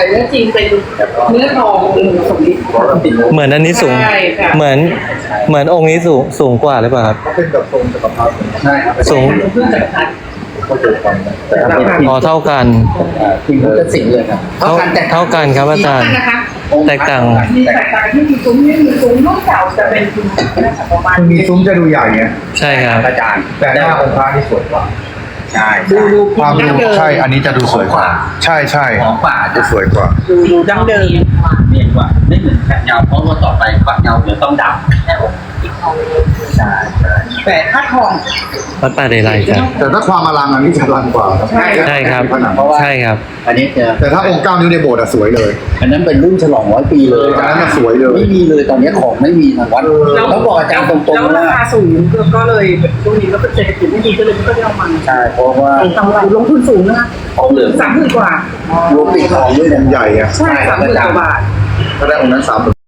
แต่เนื้อจริงเป็นเนื้อทององค์สมฤทธิ์เหมือนอันนี้สูง ใช่ค่ะเหมือน เหมือนองค์นี้สูงสูงกว่าหรือเปล่าครับ ก็เป็นแบบทรงจักรพรรดิใช่ครับสูงเพื่อจักรพรรดิ ก็เกิดความแต่ถ้าเป็นพอเท่ากัน พิมพ์จะสิงเลยครับเท่าเท่ากันครับอาจารย์ นะคะ แตกต่าง มีแตกต่างที่มีซุ้มนี่มีซุ้มนอกจากจะเป็นซุ้มนะคะประมาณ คือมีซุ้มจะดูใหญ่ไงใช่ครับ อาจารย์ แต่หน้าองค์พระนี่สวยกว่า ใช่ดูดู ความดั้ดูงเดิม ใช่ อันนี้จะดูสวยกว่า ใช่ใช่ของป่าจะจะสวยกว่า ดูดูดั้งเดิม เนียนกว่าไม่เหมือนแขกเงาเพราะว่าต่อไปฝักเงาเดี๋ยวต้องดำ ใช่ใช่แต่ถ้าทองวัดป่าเดรัยครับ แต่ถ้าความอลังอันนี้จะอลังกว่าครับใช่ใช่ครับ ผนังใช่ครับ อันนี้จะแต่ถ้าองค์เก้านิ้วในโบสถ์อะสวยเลย อันนั้นเป็นรุ่นฉลองร้อยปีเลยอันนั้นน่ะสวยเลย ไม่มีเลยตอนนี้ของไม่มีทางวัดต้องบอกอาจารย์ตรงแล้วๆราว่าคาสูงก็เลยช่วงนี้ก็เป็นเศรษฐกิจไม่ดีก็เลยไม่ค่อยได้เอามาใช่เพราะว่าลงกำไรลงทุนสูงนะคะของเหลืองสามหมื่นกว่ารวมปิดทองด้วยอนะงค์ใหญ่อะใช่สามหมื่นกว่าบาทถ้าได้องค์นั้นสามหมื่น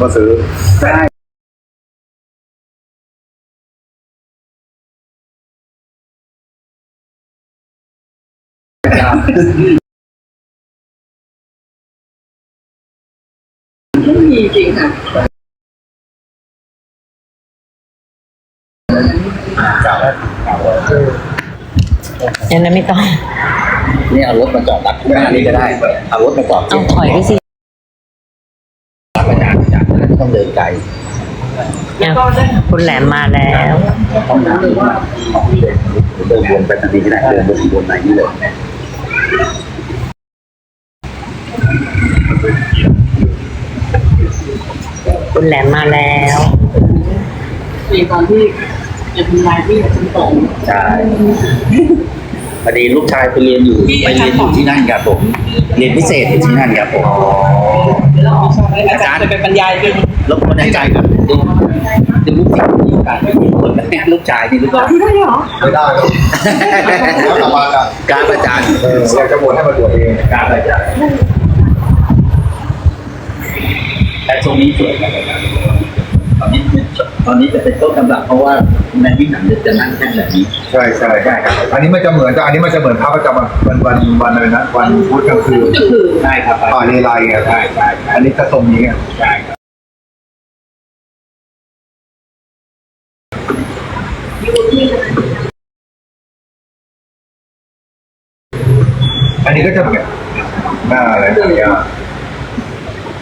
ก็ซื้อใช่ไม่มีจริงค่ะอย่างนั้นไม่ต้อง นี่เอารถมาจอดตัดข้างหน้านี่ก็ได้ เอารถมาจอดเอาถอยไปสิ ตัดอาจารย์อาจารย์ ต้องเดินไกลอะคุณแหลมมาแล้ว ห้องน้ำเดินเดินวนไปทางนี้ก็ได้เดินวนวนไหนนี่เลยคุณแหลมมาแล้วมีตอนที่จะทำลายที่ชั้นสองใช่ พอดีลูกชายไปเรียนอยู่ไปเรียนอยู่ที่นั่นครับผมเรียนพิเศษอยู่ที่นั่นครับผมแล้วอาจารย์จะไปบรรยายเป็นรบกวนอาจารย์ครับดูดูลูกศิษย์มีโอกาสไปมีคนนะลูกชายนี่ลูกบอกชายที่ได้เหรอไม่ได้หรอกแล้วกลับมากันการอาจารย์เอออยากจะบวชให้มาบวชเองการอาจารย์แต่ช่วงนี้สวยครับอาจารย์ตอนนี้ ตอนนี้จะเป็นต้นกำลังเพราะว่าในที่หนังจะนั่งแท่นแบบนี้ ใช่ใช่ใช่ครับอันนี้มันจะเหมือนแต่อันนี้มันจะเหมือนพระประจำวันวันวันวันอะไรนะวันพุธกลางคืนก็คือใช่ครับป่าเลไลไงใช่ใช่อันนี้จะทรงนี้ไงใช่ครับอันนี้ก็จะแบบหน้าอะไรอย่างเงี้ย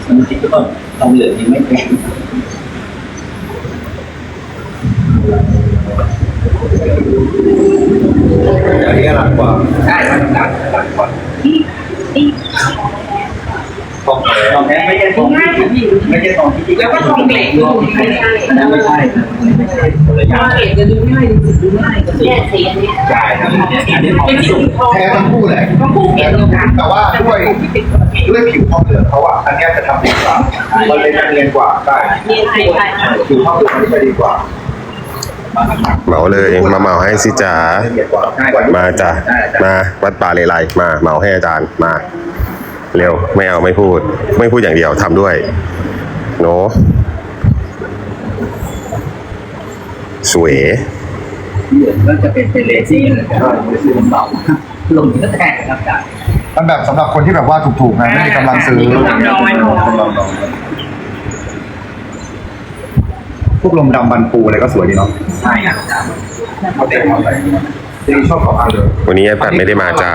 บางทีก็ต้องต้องเหลืองยังไม่แพง อันนี้หนักกว่าใช่ครับอาจารย์อาจารย์ก่อนทองทองแท้ไม่ใช่ทองไม่ใช่ทองที่แล้วก็ทองเหล็กไม่ใช่ไม่ใช่ไม่ใช่คนละอย่างเหล็กจะดูง่ายดูดูง่ายก็คือใช่ครับอันนี้ทองเป็นสีทองแท้ทั้งคู่แหละต้งคู่เปลี่ยนเลยค่ะแต่ว่าด้วยด้วยผิวทองเหลืองเขาอะอันนี้จะทำดีกว่ามันเลยจะเนียนกว่าใช่ผิวทองเหลืองมันจะดีกว่า เหมาเลยมาเหมาให้สิจ๋าละเอียดกว่ามาจ้ะมาวัดป่าเลไลมาเหมาให้อาจารย์มา เร็วไม่เอาไม่พูด ไม่พูดอย่างเดียวทำด้วยโนสวยเหลืองก็จะเป็นเป็นเลซิ่งคือมันเบาลงก็แตกครับอาจารย์มันแบบสำหรับคนที่แบบว่าถูกๆไงไม่มีกำลังซื้อ พวกลมดำบันปูอะไรก็สวยดีเนาะใช่ครับอาจารย์เขาเด็กทำอะไรจริงชอบของอันเลยวันนี้ไอ้ปัดไม่ได้มาจ้า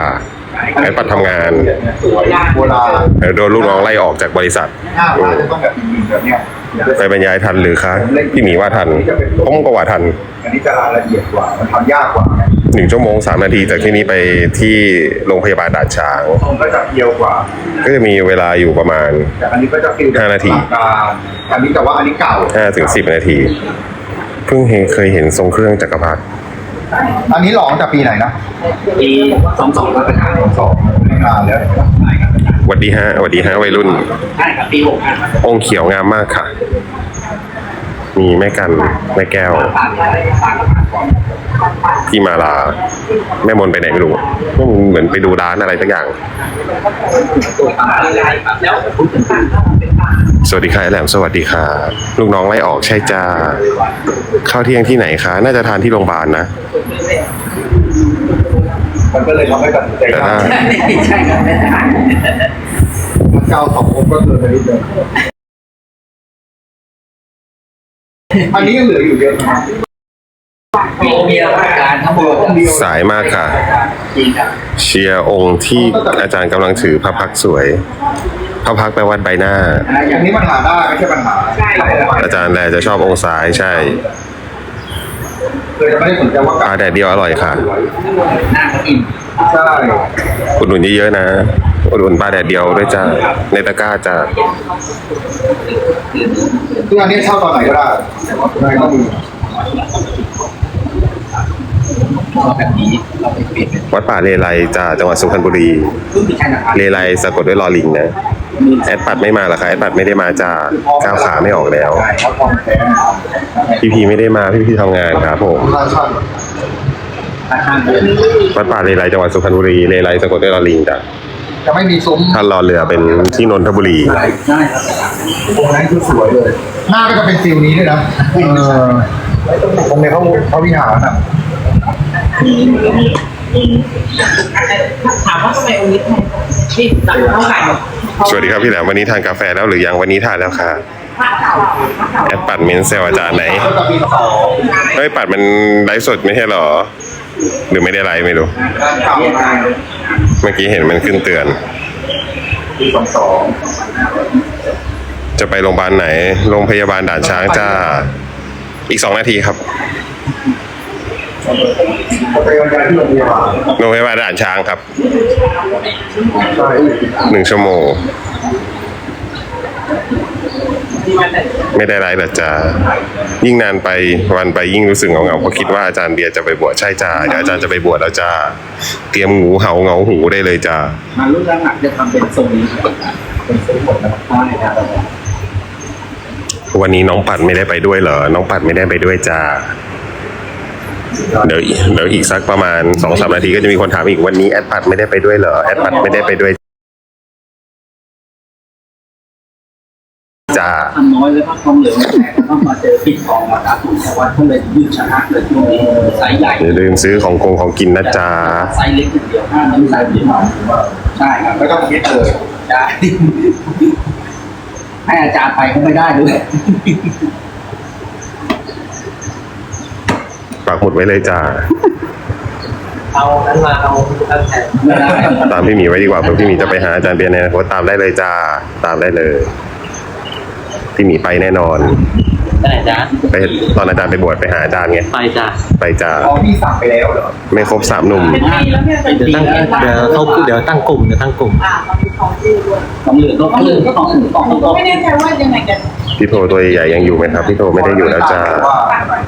ไอ้ปัดทำงานสวยโบราณโดนลูกน้องไล่ออกจากบริษัทหน้าร้านจะต้องแบบมีแบบเนี้ยไปบรรยายทันหรือคะพี่หมีว่าทันผมก็ว่าทัน อันนี้จะรายละเอียดกว่า มันทำยากกว่าไงหนึ่งชั่วโมงสามนาทีจากที่นี้ไปที่โรงพยาบาลด่านช้างทรงก็จะเพียวกว่า ก็จะมีเวลาอยู่ประมาณแต่อันนี้ก็จะฟิลแบบห้านาที อลังการอันนี้แต่ว่าอันนี้เก่า5ถึง10นาที เพิ่งเห็นเคยเห็นทรงเครื่องจักรพรรดิอันนี้หลอตั้งแต่ปีไหนนะปีสองสองครับอาจารย์สองไม่นานแล้วใช่ครับอาจารย์หวัดดีฮะหวัดดีฮะวัยรุ่น ใช่ครับปีหกห้าครับองค์เขียวงามมากค่ะ มีแม่กัน แม่แก้ว ปากอะไรปากกับปากก่อน ที่มาลา แม่มนไปไหนไม่รู้เหมือนไปดูร้านอะไรสักอย่างแล้วพูดถึงการเป็นป่าสวัสดีค่ะแหลมสวัสดีค่ะ ลูกน้องไล่ออกใช่จ้าข้าวเที่ยงที่ไหนคะ น่าจะทานที่โรงพยาบาลนะมันก็เลยทำให้ตัดสินใจแต่ได้ถ้าใช่ครับไม่ได้มันเก้าสององค์ก็เกินไปนิดเดียวอันนี้ยังเหลืออยู่เยอะนะครับ สายมากค่ะจริงครับเชียร์องค์ที่อาจารย์กำลังถือพระพักตร์สวย พระพักตร์แปลว่าใบหน้า อย่างนี้มันหาได้ไม่ใช่ปัญหา อาจารย์แลจะชอบองค์ซ้ายใช่เลยจะไม่ได้สนใจว่าปลาแดดเดียวอร่อยค่ะหน้าก็อิ่มใช่อุดหนุนเยอะๆนะอุดหนุนปลาแดดเดียวด้วยจ้าในตะกร้าจ้าคืออันนี้เช่าตอนไหนก็ได้ในก็มี ชอบแบบนี้เราไปเปลี่ยนเป็นวัดป่าเลไลจ้าจังหวัดสุพรรณบุรีรุ่นที่ใช่นะครับเลไลสะกดด้วยลอลิงนะ แอดปัดไม่มาเหรอคะแอดปัดไม่ได้มาจ้าก้าวขาไม่ออกแล้ว ใช่เพราะทองแท้พี่พีไม่ได้มาพี่พีทำงานครับผมราชันราคาเดินวัดป่าเลไลจังหวัดสุพรรณบุรีเลไลสะกดด้วยลอลิงจ้ะจะไม่มีซุ้ม ท่านรอเรือเป็นที่นนทบุรี ใช่ครับองค์นั้นคือสวยเลยหน้าก็จะเป็นฟิลนี้ด้วยนะเออตรงในพระพระวิหารน่ะ ถามว่าทำไมองค์นี้แพงที่ตัดเท่าไหร่สวัสดีครับพี่แหลมวันนี้ทานกาแฟแล้วหรือยังวันนี้ทานแล้วค่ะแอดปัดเมนเซลอาจารย์ไหนเฮ้ยปัดมันไลฟ์สดไม่ใช่หรอ หรือไม่ได้ไลฟ์ไม่รู้ เมื่อกี้เห็นมันขึ้นเตือนจะไปโรงพยาบาลไหน โรงพยาบาลด่านช้างจ้า อีกสองนาทีครับ ไปวันจันทร์ที่โรงพยาบาลโรงพยาบาลด่านช้างครับใช่หนึ่งชั่วโมง ไม่ได้ไลฟ์หรอจ้ายิ่งนานไปวันไปยิ่งรู้สึกเหงาๆเพราะคิดว่าอาจารย์เบียร์จะไปบวชใช่จ้าเดี๋ยวอาจารย์จะไปบวชแล้วจ้าเตรียมงูเห่าเงาหูได้เลยจ้ามารุ่นหลังจะทำเป็นทรงนี้เป็นทรงหมดแล้วใช่ครับวันนี้น้องปัดไม่ได้ไปด้วยเหรอ น้องปัดไม่ได้ไปด้วยจ้า เดี๋ยวเดี๋ยวอีกสักประมาณสองสามนาทีก็จะมีคนถามอีกวันนี้แอดปัดไม่ได้ไปด้วยเหรอแอดปัดไม่ได้ไปด้วยจ้าทำน้อยแล้วก็ทองเหลืองแตกแล้วก็มาเจอปิดทองมาครับแต่ว่าก็เลยยืดชะงักเลยช่วงนี้ไซส์ใหญ่อย่าลืมซื้อของกงของกินนะจ๊ะไซส์เล็กอย่างเดียวห้าน้ำไซส์เล็กหน่อยใช่ครับไม่ต้องคิดเลยใช่ให้อาจารย์ไปก็ไม่ได้ด้วย ปักหมุดไว้เลยจ้า เอานั้นมาเอาตั้งแต่ไม่ได้ตามพี่หมีไว้ดีกว่าเผื่อพี่หมีจะไปหาอาจารย์เบียร์ในอนาคตตามได้เลยจ้า ตามได้เลย พี่หมีไปแน่นอนไปไหนจ๊ะไปตอนอาจารย์ไปบวชไปหาอาจารย์ไง ไปจ้ะไปจ้า อ๋อพี่สั่งไปแล้วเหรอไม่ครบสามหนุ่ม เป็นปีแล้วเนี่ยเป็นเดี๋ยวปีตั้งแล้วเดี๋ยวเขาเดี๋ยวตั้งกลุ่มเดี๋ยวตั้งกลุ่ม อ่ามันมีของชื่อด้วยทองเหลืองก็ทองเหลืองก็ทองเหลืองทองผมทก็องไม่แน่ใจว่ายังไงกันพี่โทตัวใหญ่ๆยังอยู่ไหมครับ พี่โทไม่ได้อยู่แล้วจ้าว่า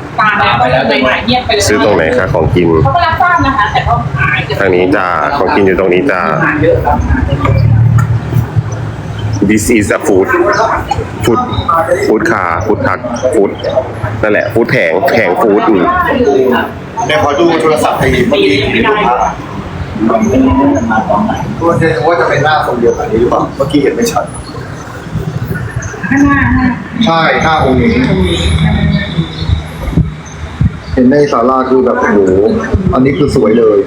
ตามแล้วก็เลยหายเงียบไปเลยซื้อตรงไหนคะของกินเขาก็รับทราบนะคะ แต่ก็หายทางนี้จ้าของกินอยู่ตรงนี้จ้างานเยอะครับ this is a food food food คา food พัก food นั่นแหละ food แผงแผง food อืมเดี๋ยวขอดูโทรศัพท์ไอ้เมื่อกี้ที่ดูภาพมาตอนไหนตัวเจนว่าจะเป็นหน้าทรงเดียวกันนี้หรือเปล่า เมื่อกี้เห็นไม่ชัดข้างหน้าห้าใช่ห้าองค์นี้ เห็นในศาลาคือแบบโอ้โหอันนี้คือสวยเลย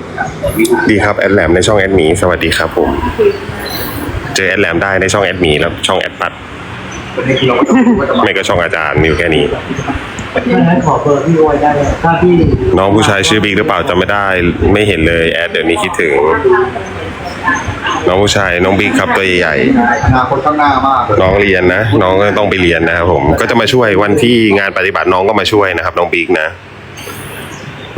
ดีครับแอดแหลมในช่องแอดหมีสวัสดีครับผม เจอแอดแหลมได้ในช่องแอดหมีแล้วช่องแอดปัดวันนี้เราก็ต้องรู้ว่าจะมาไม่ก็ช่องอาจารย์มีอยู่แค่นี้ขอเบอร์พี่ไว้ได้ถ้าพี่น้องผู้ชายชื่อบิ๊กหรือเปล่าจำไม่ได้ไม่เห็นเลยแอดเดี๋ยวนี้คิดถึง น้องผู้ชายน้องบิ๊กครับตัวใหญ่อนาคตข้างหน้ามากเลยๆน้องเรียนนะ น้องก็ต้องไปเรียนนะครับผมก็จะมาช่วยวันที่งานปฏิบัติน้องก็มาช่วยนะครับ น้องบิ๊กนะ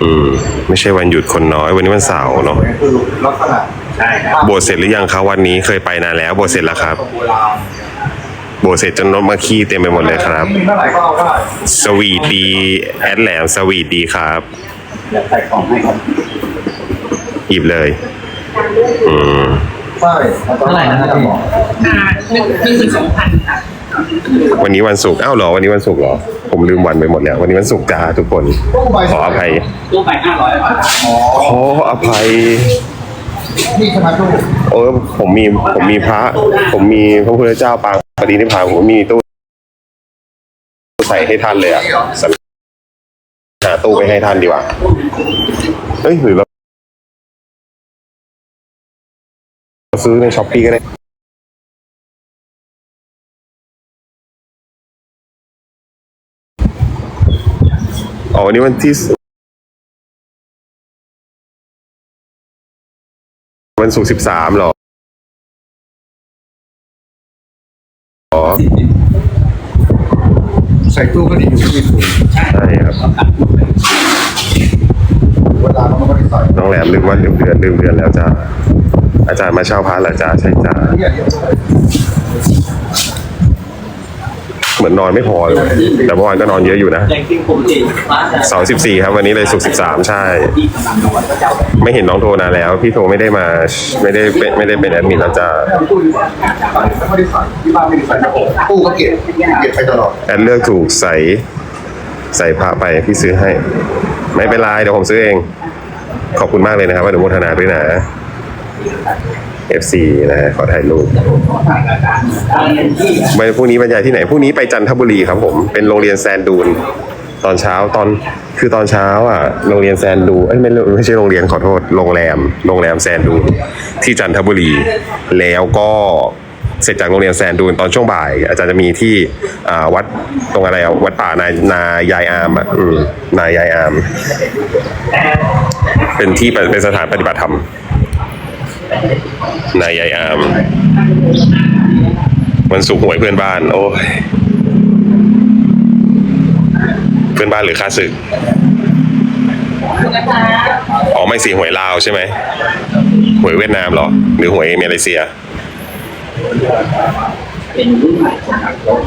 อืม ไม่ใช่วันหยุดคนน้อย วันนี้วันเสาร์เนาะคือลักษณะใช่ครับโบสถ์เสร็จหรือยังครับวันนี้เคยไปนานแล้วโบสถ์เสร็จแล้วครับ โบราณโบสถ์เสร็จจนนกมาขี้เต็มไปหมดเลยครับ มีเท่าไหร่ก็เอาได้สวีทดีแอดแหลมสวีทดีครับ เดี๋ยวใส่ของให้ครับหยิบเลย อืม ใช่เท่าไหร่นะครับพี่ อ่าหนึ่งหนึ่งถึงสองพันค่ะ วันนี้วันศุกร์อ้าวเหรอ วันนี้วันศุกร์เหรอ ผมลืมวันไปหมดแล้ว วันนี้วันศุกร์จ้าทุกคน ขออภัย ตู้ไปห้าร้อยบาทขออภัย นี่ใช่ไหมตู้เออผมมีผมมีพระ ผมมีพระพุทธเจ้าปางปฏินิพพานผมมีตู้ใส่ให้ท่านเลยอะสรรหาตู้ไปให้ท่านดีกว่าเอ้ยหรือเราซื้อในช้อปปี้ก็ได้ วันนี้วันที่สวันศุกร์สิบสามหรออ๋อใส่ตู้ก็ดีอยู่ที่ตู้ใช่ครับเวลามันก็ไม่ได้ใส่น้องแหลมลืมว่าลืมเดือนลืมเดือนแล้วจ้าอาจารย์มาเช่าพระเหรอจ้าใช่จ้า เนี่ยเดี๋ยวเหมือนนอนไม่พอเลย แต่เมื่อวานก็นอนเยอะอยู่นะแรงจริงผมจริงฟ้าจะเสาร์สิบสี่ครับ วันนี้เลยศุกร์สิบสามใช่ที่กำลังนอนก็จะเอาไม่เห็นน้องโทรนานแล้ว พี่โทรไม่ได้มาไม่ได้เป็นไม่ได้เป็นแอดมินแล้วจ้าตู้ดีกว่าไม่ได้ใส่ที่บ้านไม่ได้ใส่นะผมตู้ก็เก็บเก็บไปตลอดแอดเลือกถูกใส่ใส่พระไปพี่ซื้อให้ ไม่เป็นไรเดี๋ยวผมซื้อเอง ขอบคุณมากเลยนะครับอนุโมทนาด้วยนะ FC นะฮะขอถ่ายรูปการเรียนที่วันพรุ่งนี้บรรยายที่ไหนพรุ่งนี้ไปจันทบุรีครับผมเป็นโรงเรียนแซนดูน ตอนเช้าตอนคือตอนเช้าอะโรงเรียนแซนดูเอ้ยไม่ไม่ใช่โรงเรียนขอโทษโรงแรมโรงแรมแซนดูนที่จันทบุรี แล้วก็เสร็จจากโรงเรียนแซนดูนตอนช่วงบ่าย อาจารย์จะมีที่อ่าวัดตรงอะไรอะวัดป่านายนายายอามอะอืมนายายอาม เป็นที่เป็นสถานปฏิบัติธรรม นายยายอามวันศุกหวยเพื่อนบ้าน โอ้ย เพื่อนบ้านหรือค่าศึกอ๋อไม่สิหวยลาวใช่ไหมหวยเวียดนามหรอ หรือหวยมาเลเซีย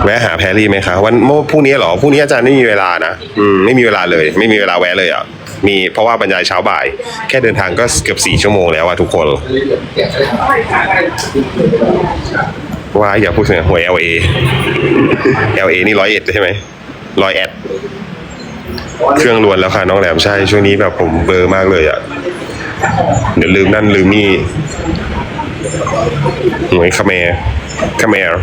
แวะหาแพรรี่ไหมคะวันโมพรุ่งนี้หรอพรุ่งนี้อาจารย์ไม่มีเวลานะ อืมไม่มีเวลาเลย ไม่มีเวลาแวะเลยอะ มีเพราะว่าบรรยายเช้าบ่าย แค่เดินทางก็เกือบสี่ชั่วโมงแล้วอะทุกคน ว่าอย่าพูดถึงหวย LA LA นี่ร้อยเอ็ดใช่ไหมร้อยแอดเครื่องล้วนแล้วค่ะน้องแหลมใช่ช่วงนี้แบบผมเบลอร์มากเลยอะเดี๋ยวลืมนั่นลืมนี่หวยคาเมร์คาเมร์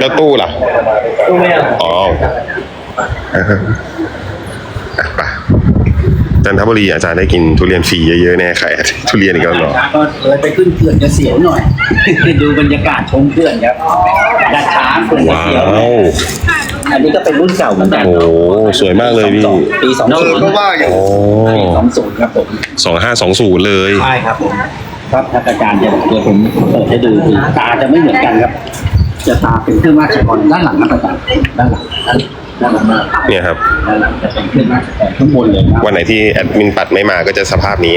แล้วตู้ล่ะตู้แม่อ๋อ ไปจันทบุรีอาจารย์ได้กินทุเรียนฟรีเยอะๆแน่ใครทุเรียนอีกแล้วเหรอก็เลยไปขึ้นเขื่อนจะเสียวหน่อย ดูบรรยากาศชมเขื่อนครับดัดช้างเขื่อนจะว้าเสียววอันนี้ก็เป็นรุ่นเก่าเหมือนกันโอ้สวยมากเลยพี่ปีสองเอศูอนย์ก็ว่าอยู่โอ้ปีสองศูนย์ครับผมสองห้าสองศูนย์เลยใช่ครับผมครับท่านอาจารย์จะเดี๋ยวผมเปิดให้ดูคือตาจะไม่เหมือนกันครับ จะตาเป็นเครื่องราชกรด้านหลังนะอาจารย์ด้านหลัง ด้านด้านหลังมากเนี่ยครับด้านหลังจะเป็นเครื่องราชกรข้างบนเลยครับ วันไหนที่แอดมินปัดไม่มาก็จะสภาพนี้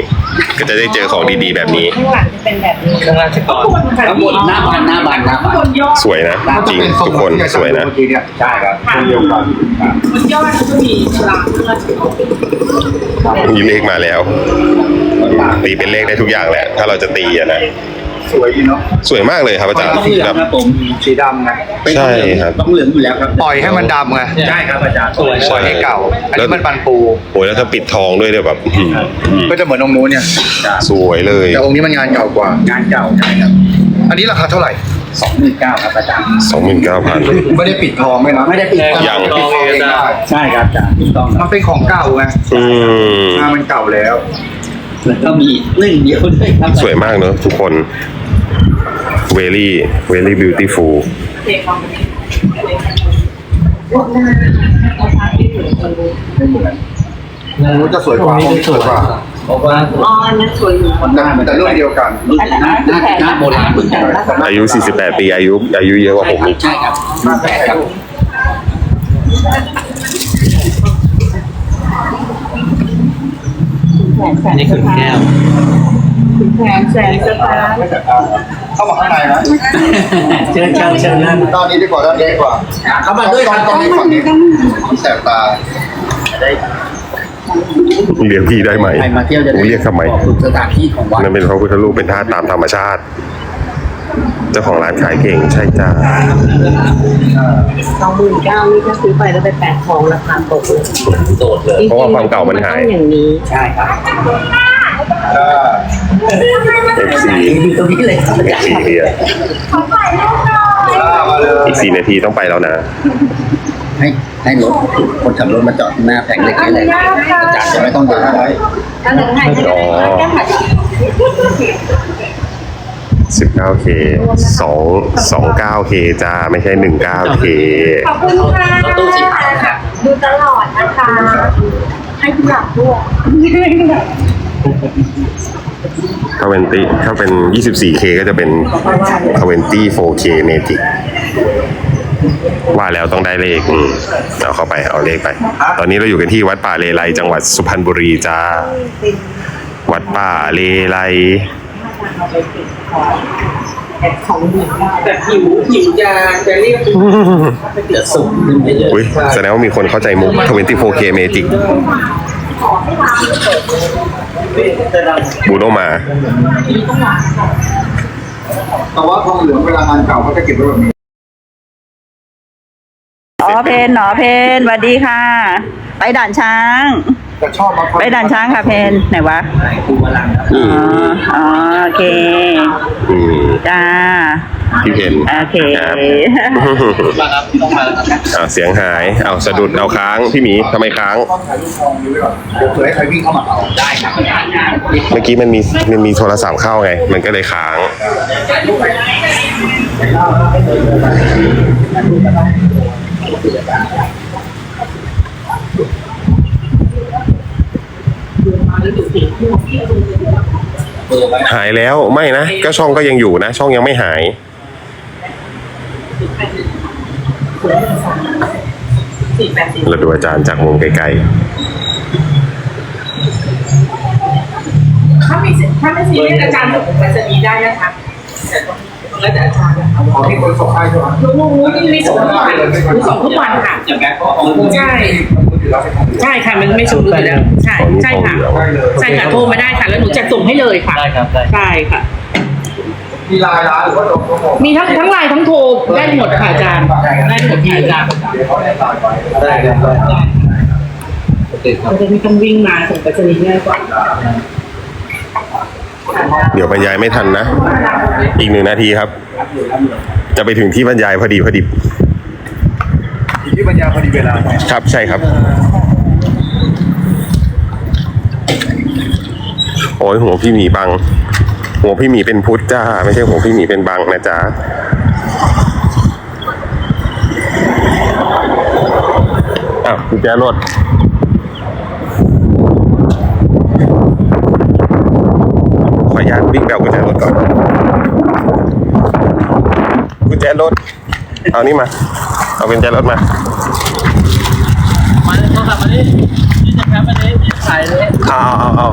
ก็จะได้เจอของดีๆแบบนี้ ข้างหลังจะเป็นแบบนี้เครื่องราชกรข้างบนหน้าบานหน้าบานหน้าบานบนยอดสวยนะ จริงทุกคนสวยนะเมื่อกี้เนี่ยใช่ครับคนเดียวกันบนยอดมันจะมีฉลากเพื่อถือมีเลขมาแล้วตีเป็นเลขได้ทุกอย่างแหละ ถ้าเราจะตีอะนะ สวยดีเนาะสวยมากเลยครับอาจารย์ต้องเหลืองแบบครับผมสีดำไงเป็นใช่ครับต้องเหลืองอยู่แล้วครับปล่อยให้มันดำไงใช่ครับอาจารย์สวยปล่อยให้เก่าอันนี้มันปันปูโอ้ยแล้วถ้าปิดทองด้วยเนี่ยแบบอื้อหือก็จะเหมือนองค์นู้นเนี่ยสวยเลยแต่องค์นี้มันงานเก่ากว่างานเก่าใช่ครับอันนี้ราคาเท่าไหร่สองหมื่นเก้าครับอาจารย์สองหมื่นเก้าพันไม่ได้ปิดทองไม่นะไม่ได้ปิดยังปิดทองเองได้ใช่ครับอาจารย์ถูกต้องคมัรับนเป็นของเก่าไงอืมงานมันเก่าแล้วแล้วก็มีหนึ่งเดียวด้วยครับสวยมากเนอะทุกคน very very beautiful เด็กของนี้พวกหน้าเราพาที่ถือคนดูองค์นู้นจะสวยกว่าองค์นี้สวยกว่าเพราะว่าอ๋ออันนั้นสวยอยู่แต่แต่รุ่นเดียวกันรุ่นหน้าหน้าหน้าโบราณเหมือนกันครับอายุ 48 ปี อายุ อายุเยอะกว่าผมอีกใช่ครับรุ่นแปดครับแสนนี่คือแก้ว แสนแสนสตาร์เข้ามาข้างในนะเชิญเชิญเชิญนั่นด้านนี้ดีกว่าด้านนี้ดีกว่าเข้ามาด้วยครับต้องนี้ฝั่งนี้แสบตาได้เรียกพี่ได้ไหมใครมาเที่ยวจะได้เรียกทำไมบอกถึงสถานที่ของวัดนั่นเป็นพระพุทธรูปเป็นธาตุตามธรรมชาติ เจ้าของร้านขายเก่งใช่จ้าสองหมื่นเก้านี่ถ้าซื้อไปแล้วไปแปะทองราคาตกเลยโดดเลยเพราะว่าความเก่ามันหายต้องอย่างนี้ ใช่ครับ เอฟสี่ตรงนี้เลยเอฟซีเดียขอถ่ายรูปหน่อยอีกสี่นาทีต้องไปแล้วนะ ให้ให้รถคนขับรถมาจอดหน้าแผงเล็กๆเลยอาจารย์จะไม่ต้องเดินไปอ๋อสิบเก้าเคสองสองเก้าเคจ้าไม่ใช่หนึ่งเก้าเคขอบคุณค่ะดูตลอดนะคะ ให้ทุกอย่างด้วย ถ้าเป็นตีถ้าเป็น 24K ก็จะเป็น 24K Magic ว่าแล้วต้องได้เลขอืมเอาเข้าไปเอาเลขไป ตอนนี้เราอยู่กันที่วัดป่าเลไลจังหวัดสุพรรณบุรีจ้า วัดป่าเลไลแบบหิวหิวจะจะเรียกจะสุ่มขึ้นไปเลยอุ้ยแสดงว่ามีคนเข้าใจมุก 24K Magic บูโนมา แต่ว่าทองเหลืองเวลางานเก่าเขาจะเก็บไว้แบบนี้ อ๋อเพนหนอเพนสวัสดีค่ะ ไปด่านช้าง แต่ชอบมาไปด่านช้างค่ะเพนไหนวะคูวาลังครับอือ๋อมอ๋อโอเค อืม จ้า พี่เพนโอเคครับมาครับต้องมาแล้วครับอ่าเสียงหาย เอาสะดุด เอาค้าง พี่หมีทำไมค้างต้องถ่ายรูปทองนี้ไว้ก่อนเดี๋ยวเผื่อให้ใครวิ่งเข้ามาเอาได้ครับเมื่อกี้มันมีมันมีโทรศัพท์เข้าไง มันก็เลยค้าง หายแล้วไม่นะ ก็ช่องก็ยังอยู่นะ ช่องยังไม่หาย เราดูอาจารย์จากมุมไกลถ้ามีถ้าไม่ซีเรียสอาจารย์ส่งไปรษณีย์ได้นะคะแต่ต้องแล้วแต่อาจารย์นะคะขอที่คนส่งให้ใช่ไหมหนูหนูหนูยังมีส่งทุกวันหนูส่งทุกวันค่ะ อย่างแบ็คก็เอาใช่ใช่ค่ะมันไม่สูงอยู่แล้วใช่ใช่ค่ะ ใช่ค่ะโทรมาได้ค่ะแล้วหนูจะส่งให้เลยค่ะได้ครับได้ใช่ค่ะ มีลายร้านหรือว่าตรงตรงหมดมีทั้งทั้งไลน์ทั้งโทรได้หมดค่ะอาจารย์ได้หมดค่ะอาจารย์เดี๋ยวเขาได้ลายไว้ได้ครับได้เราจะไม่ต้องวิ่งมาส่งไปรษณีย์ง่ายกว่าๆเดี๋ยวบรรยายไม่ทันนะ อีกหนึ่งนาทีครับ จะไปถึงที่บรรยายพอดีพอดีอยู่ที่ปัญญาพอดีเวลาครับใช่ครับ โอ้ยหัวพี่หมีบัง หัวพี่หมีเป็นพุทธจ้า ไม่ใช่หัวพี่หมีเป็นบังนะจ๊ะอ้าวกุญแจรถขออนุญาตวิ่งแบบกุญแจรถก่อนกุญแจรถเอานี่มา เอากุญแจรถมา มาเลยโทรศัพท์มาดินี่จะแคปมาดินี่ถ่ายเลยเอาเอาเอา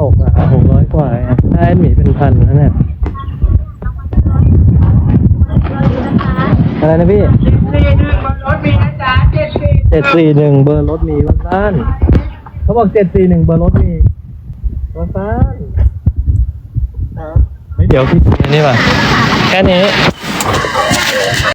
ตกอะหกร้อยกว่าอะถ้าอันหมีเป็นพันนะเนี่ยอะไรนะพี่เจ็ดสี่หนึ่งเบอร์รถมีวันสั้นเขาบอกเจ็ดสี่หนึ่งเบอร์รถมีวันสั้นเฮ้ยเดี๋ยวพี่นี่ป่ะแค่นี้